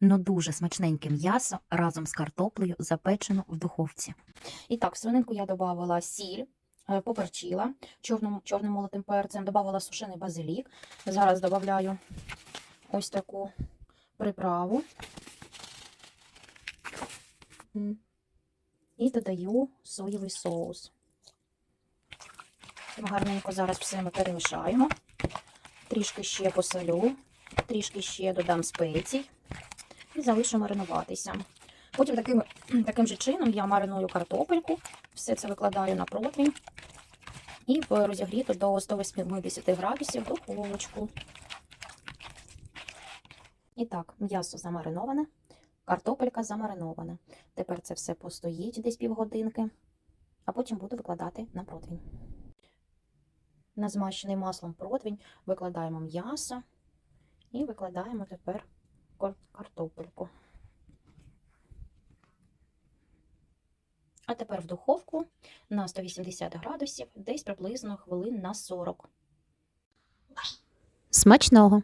ну дуже смачненьке м'ясо разом з картоплею, запечено в духовці. І так, в свининку я додавала сіль, е, поперчила чорним, чорним молотим перцем, додавала сушений базилік. Зараз додаю ось таку приправу. І додаю соєвий соус. Гарненько зараз все ми перемішаємо. Трішки ще посолю, трішки ще додам спецій і залишу маринуватися. Потім таким, таким же чином я мариную картопельку, все це викладаю на противень і розігріту до 180 градусів духовочку. І так, м'ясо замариноване, картопелька замаринована. Тепер це все постоїть десь півгодинки, а потім буду викладати на противень. На змащений маслом противень викладаємо м'ясо і викладаємо тепер картопельку. А тепер в духовку на 180 градусів, десь приблизно хвилин на 40. Смачного!